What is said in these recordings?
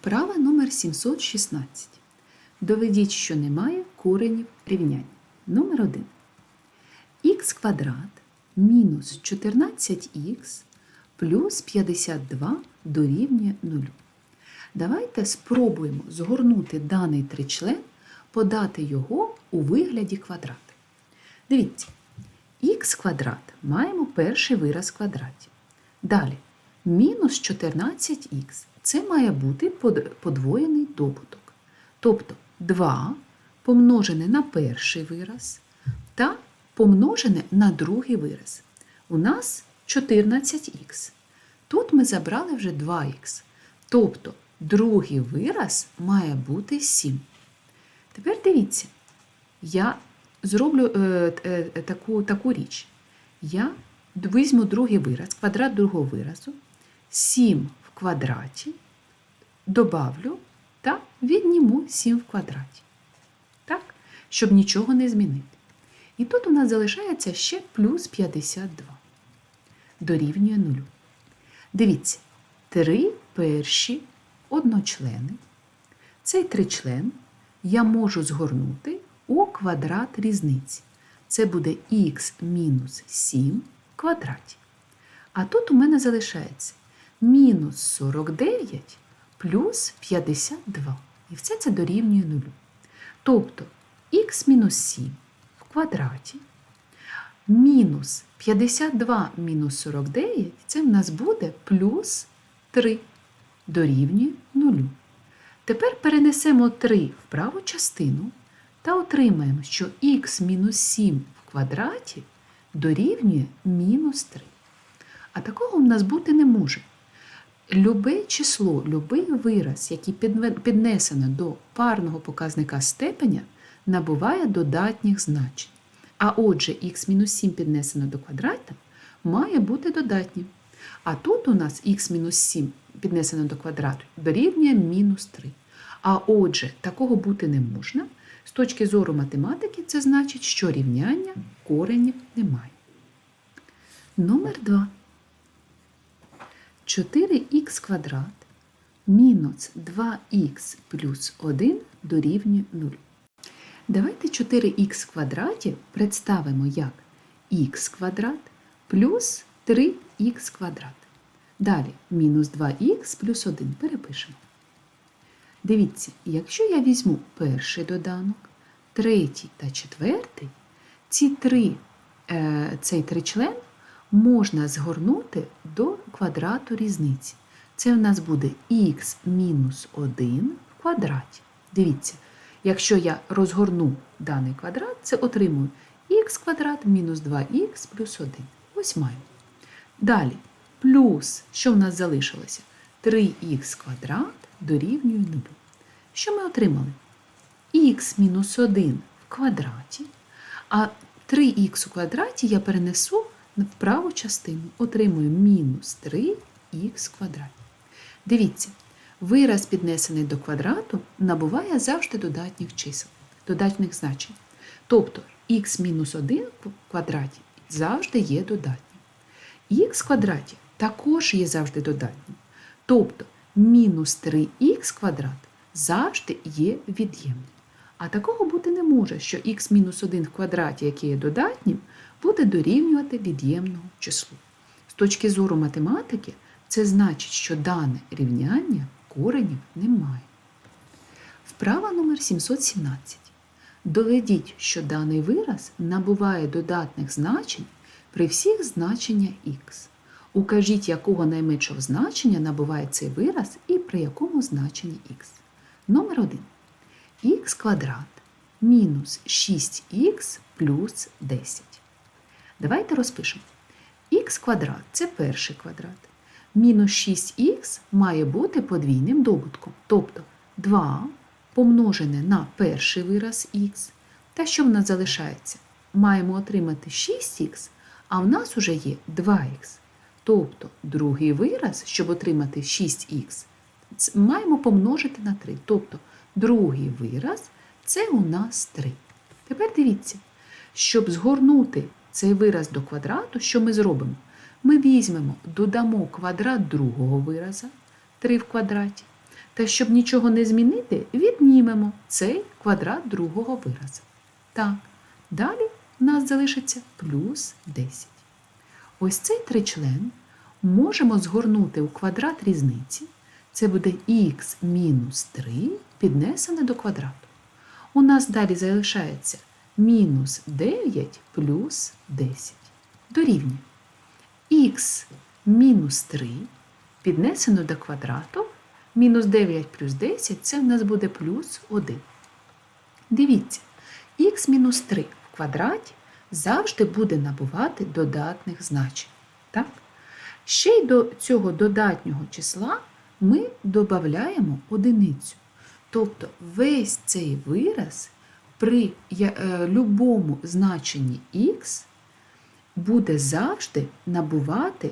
Вправа номер 716. Доведіть, що немає коренів рівняння. Номер 1. х квадрат мінус 14х плюс 52 дорівнює 0. Давайте спробуємо згорнути даний тричлен, подати його у вигляді квадрата. Дивіться, х квадрат маємо перший вираз в квадраті. Далі, мінус 14х це має бути подвоєний добуток. Тобто 2 помножене на перший вираз та помножене на другий вираз. У нас 14х. Тут ми забрали вже 2х. Тобто другий вираз має бути 7. Тепер дивіться, я зроблю е, е, таку, таку річ. Я візьму другий вираз, квадрат другого виразу, 7 в квадраті, добавлю та відніму 7 в квадраті. Так? Щоб нічого не змінити. І тут у нас залишається ще плюс 52. Дорівнює 0. Дивіться, три перші одночлени. Цей тричлен я можу згорнути у квадрат різниці. Це буде х мінус 7 в квадраті. А тут у мене залишається мінус 49 плюс 52. І все це дорівнює 0. Тобто х мінус 7 в квадраті мінус 52 мінус 49 це в нас буде плюс 3 дорівнює 0. Тепер перенесемо 3 в праву частину та отримаємо, що х мінус 7 в квадраті дорівнює мінус 3. А такого в нас бути не може. Любе число, любий вираз, який піднесено до парного показника степеня, набуває додатніх значень. А отже, х-7 піднесено до квадрата має бути додатнім. А тут у нас х-7 піднесено до квадрату дорівнює мінус 3. А отже, такого бути не можна. З точки зору математики, це значить, що рівняння коренів немає. Номер 2. 4х квадрат мінус 2х плюс 1 дорівнює 0. Давайте 4х в квадраті представимо як х квадрат плюс 3х квадрат. Далі мінус 2х плюс 1 перепишемо. Дивіться, якщо я візьму перший доданок, третій та четвертий, ці три, е, цей тричлен можна згорнути до квадрату різниці. Це в нас буде х мінус 1 в квадраті. Дивіться, якщо я розгорну даний квадрат, це отримую х квадрат мінус 2х плюс 1. Ось маємо. Далі, плюс, що в нас залишилося? 3х квадрат дорівнює 0. Що ми отримали? х мінус 1 в квадраті, а 3х у квадраті я перенесу в праву частину. Отримую мінус 3х квадраті. Квадрат. вираз, піднесений до квадрату, набуває завжди додатніх чисел, додатних значень. Тобто х-1 в квадраті завжди є додатнім. Х в квадраті також є завжди додатнім. Тобто мінус 3х квадрат завжди є від'ємним. А такого бути не може, що х-1 в квадраті, який є додатнім, буде дорівнювати від'ємному числу. З точки зору математики, це значить, що дане рівняння коренів немає. Вправа номер 717. Доведіть, що даний вираз набуває додатних значень при всіх значеннях х. Укажіть, якого найменшого значення набуває цей вираз і при якому значенні х. Номер 1. х квадрат мінус 6х плюс 10. Давайте розпишемо. х квадрат це перший квадрат. Мінус 6х має бути подвійним добутком. Тобто 2 помножене на перший вираз х. Та що в нас залишається? Маємо отримати 6х, а в нас уже є 2х. Тобто другий вираз, щоб отримати 6х, маємо помножити на 3. Тобто другий вираз це у нас 3. Тепер дивіться, щоб згорнути цей вираз до квадрату, що ми зробимо? Ми візьмемо, додамо квадрат другого вираза 3 в квадраті Та щоб нічого не змінити, віднімемо цей квадрат другого виразу. Так, далі у нас залишиться плюс 10. Ось цей тричлен можемо згорнути у квадрат різниці. Це буде х мінус 3 піднесене до квадрату. У нас далі залишається мінус 9 плюс 10. Дорівнює х мінус 3 піднесено до квадрату. Мінус 9 плюс 10 це в нас буде плюс 1. Дивіться, мінус 3 в квадраті завжди буде набувати додатних значень. Так? Ще й до цього додатнього числа ми додаємо одиницю. Тобто весь цей вираз при е, любому значенні х буде завжди набувати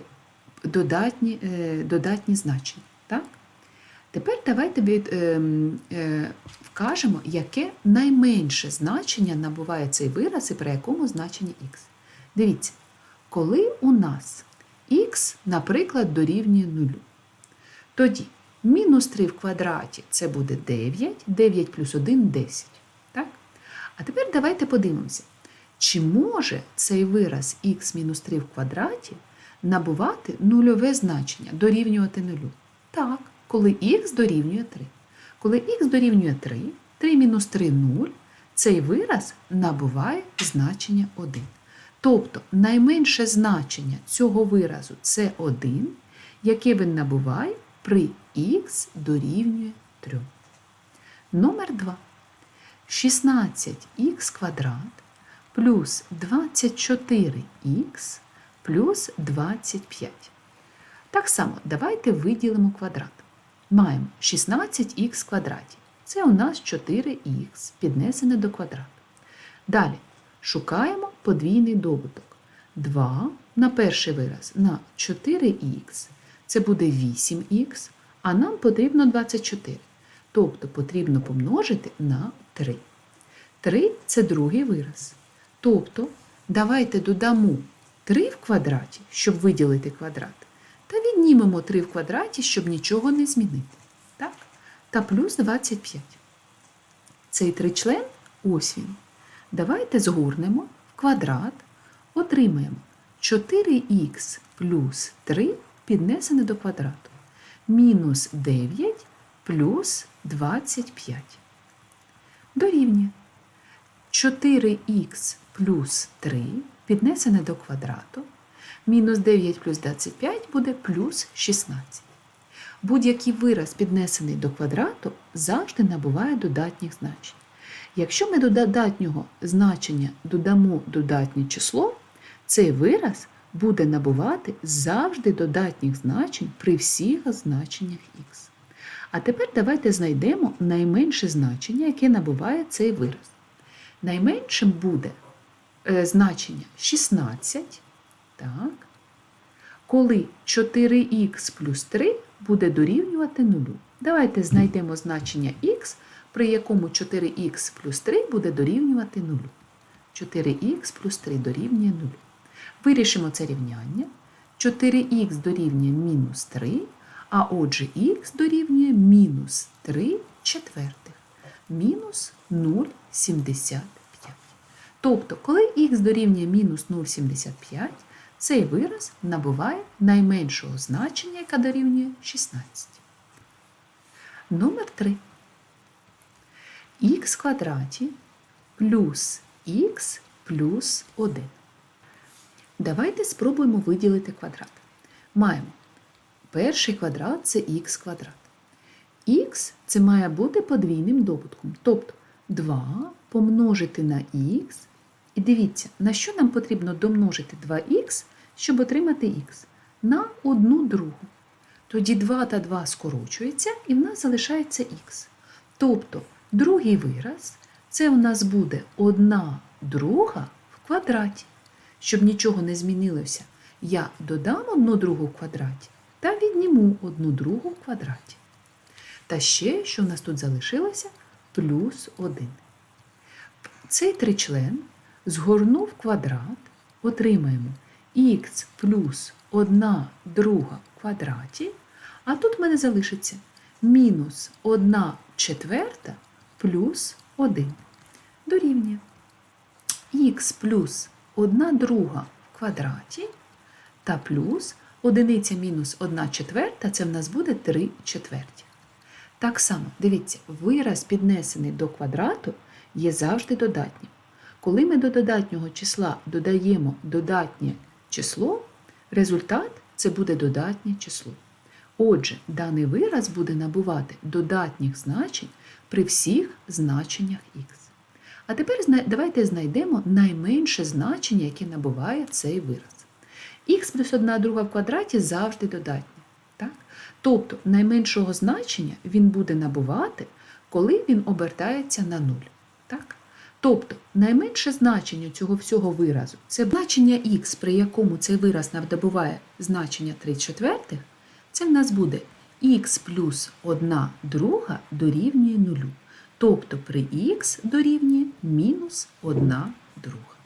додатні, е, додатні значення. Так? Тепер давайте від, е, е, вкажемо, яке найменше значення набуває цей вираз і при якому значенні х. Дивіться, коли у нас х, наприклад, дорівнює 0, тоді мінус 3 в квадраті це буде 9, 9 плюс 1 10. А тепер давайте подивимося, чи може цей вираз х мінус 3 в квадраті набувати нульове значення, дорівнювати нулю? Так, коли х дорівнює 3. Коли х дорівнює 3, 3 мінус 3 0, цей вираз набуває значення 1. Тобто найменше значення цього виразу це 1, яке він набуває при х дорівнює 3. Номер 2. 16х квадрат плюс 24х плюс 25. Так само давайте виділимо квадрат. Маємо 16х квадраті. Це у нас 4х піднесене до квадрату. Далі шукаємо подвійний добуток. 2 на перший вираз на 4х. Це буде 8х, а нам потрібно 24. Тобто потрібно помножити на 3. 3 це другий вираз. Тобто давайте додамо 3 в квадраті, щоб виділити квадрат, та віднімемо 3 в квадраті, щоб нічого не змінити. Так? Та плюс 25. Цей тричлен ось він. Давайте згорнемо в квадрат, отримаємо 4х плюс 3 піднесене до квадрату. Мінус 9 плюс 25. Дорівнює 4х плюс 3 піднесене до квадрату. Мінус 9 плюс 25 буде плюс 16. Будь-який вираз, піднесений до квадрату, завжди набуває додатніх значень. Якщо ми до додатнього значення додамо додатнє число, цей вираз буде набувати завжди додатніх значень при всіх значеннях х. А тепер давайте знайдемо найменше значення, яке набуває цей вираз. Найменшим буде е, значення 16, так, коли 4х плюс 3 буде дорівнювати 0. Давайте знайдемо значення х, при якому 4х плюс 3 буде дорівнювати 0. 4х плюс 3 дорівнює 0. Вирішимо це рівняння. 4х дорівнює мінус 3, а отже х дорівнює мінус 3 четвертих. Мінус 0,75. Тобто, коли х дорівнює мінус 0,75, цей вираз набуває найменшого значення, яке дорівнює 16. Номер 3. х квадраті плюс х плюс 1. Давайте спробуємо виділити квадрат. Маємо перший квадрат це х квадрат. Х це має бути подвійним добутком. Тобто 2 помножити на х. І дивіться, на що нам потрібно домножити 2х, щоб отримати х? На одну другу. Тоді 2 та 2 скорочується, і в нас залишається х. Тобто, другий вираз це у нас буде 1 друга в квадраті. Щоб нічого не змінилося, я додам одну другу в квадраті та відніму одну другу в квадраті. Та ще, що в нас тут залишилося, плюс 1. Цей тричлен згорнув квадрат, отримаємо х плюс 1 друга в квадраті, а тут в мене залишиться мінус 1 четверта плюс 1 дорівнює х плюс 1 друга в квадраті та плюс одиниця мінус 1 четверта це в нас буде 3 четверті. Так само, дивіться, вираз піднесений до квадрату є завжди додатнім. Коли ми до додатнього числа додаємо додатнє число, результат це буде додатнє число. Отже, даний вираз буде набувати додатніх значень при всіх значеннях х. А тепер давайте знайдемо найменше значення, яке набуває цей вираз. Х плюс 1 друга в квадраті завжди додатнє. Так? Тобто найменшого значення він буде набувати, коли він обертається на 0. Так? Тобто найменше значення цього всього виразу це значення х, при якому цей вираз набуває значення 3 четвертих, це в нас буде х плюс 1 друга дорівнює 0. Тобто при х дорівнює мінус 1 друга.